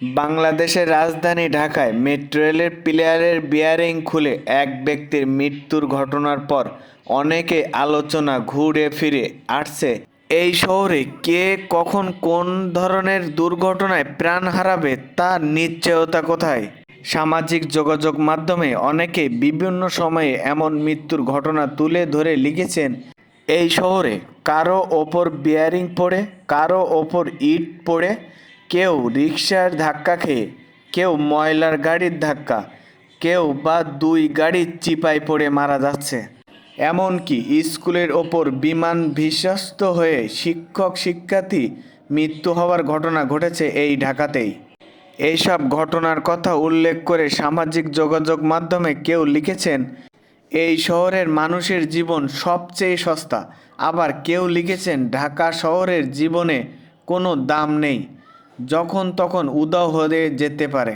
বাংলাদেশের রাজধানী ঢাকায় মেট্রো রেলের পিলারের বিয়ারিং খুলে এক ব্যক্তির মৃত্যুর ঘটনার পর অনেকে আলোচনা ঘুরে ফিরে আসছে। এই শহরে কে, কখন, কোন ধরনের দুর্ঘটনায় প্রাণ হারাবে, তার নিশ্চয়তা কোথায়? সামাজিক যোগাযোগ মাধ্যমে অনেকে বিভিন্ন সময়ে এমন মৃত্যুর ঘটনা তুলে ধরে লিখেছেন, এই শহরে কারও ওপর বিয়ারিং পড়ে, কারও ওপর ইট পড়ে কেউ রিক্সার ধাক্কা খেয়ে, কেউ ময়লার গাড়ির ধাক্কা, কেউ বা দুই গাড়ির চিপায় পড়ে মারা যাচ্ছে। এমনকি স্কুলের ওপর বিমান বিশ্বস্ত হয়ে শিক্ষক, শিক্ষার্থী মৃত্যু হওয়ার ঘটনা ঘটেছে এই ঢাকাতেই। এইসব ঘটনার কথা উল্লেখ করে সামাজিক যোগাযোগ মাধ্যমে কেউ লিখেছেন, এই শহরের মানুষের জীবন সবচেয়ে সস্তা। আবার কেউ লিখেছেন, ঢাকা শহরের জীবনে কোনো দাম নেই। যখন তখন উদাও হয়ে যেতে পারে।